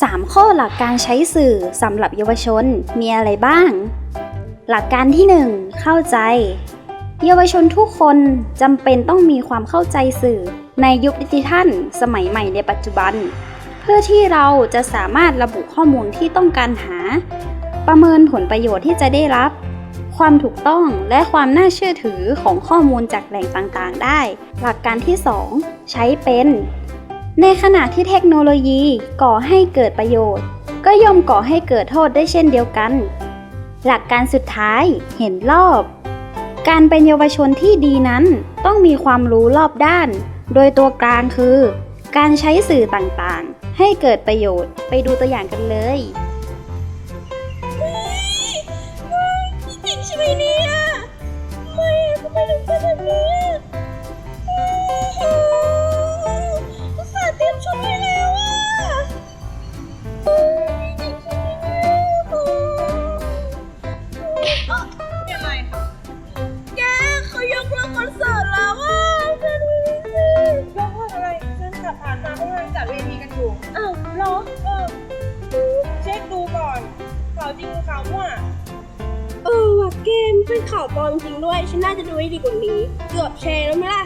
3 ข้อหลักการใช้สื่อสำหรับเยาวชนมีอะไรบ้าง หลักการที่ 1 เข้าใจ เยาวชนทุกคนจำเป็นต้องมีความเข้าใจสื่อในยุคดิจิทัลสมัยใหม่ในปัจจุบัน เพื่อที่เราจะสามารถระบุข้อมูลที่ต้องการหา ประเมินผลประโยชน์ที่จะได้รับ ความถูกต้องและความน่าเชื่อถือของข้อมูลจากแหล่งต่างๆ ได้ หลักการที่ 2 ใช้เป็น ในขณะที่เทคโนโลยีก่อให้เกิดประโยชน์ ก็ย่อมก่อให้เกิดโทษได้เช่นเดียวกัน หลักการสุดท้ายเห็นรอบ การเป็นเยาวชนที่ดีนั้นต้องมีความรู้รอบด้าน โดยตัวกลางคือ การใช้สื่อต่างๆ ให้เกิดประโยชน์ไปดูตัวอย่างกันเลยจริงใช่ไหมเนี่ยไม่ทำไมถึงเป็น เรายกเลิกคอนเสิร์ตแล้วอะแกดูนี่สิยกเลิกอะไรฉันขับผ่านมาเขากำลังจัดเวทีกันอยู่อ้าวเหรอเออเช็คดูก่อนข่าวจริงหรือข่าวมั่วเออว่ะเกมเป็นข่าวปลอมจริงด้วย ฉันน่าจะดูให้ดีกว่านี้ เกือบแชร์แล้วไหมล่ะ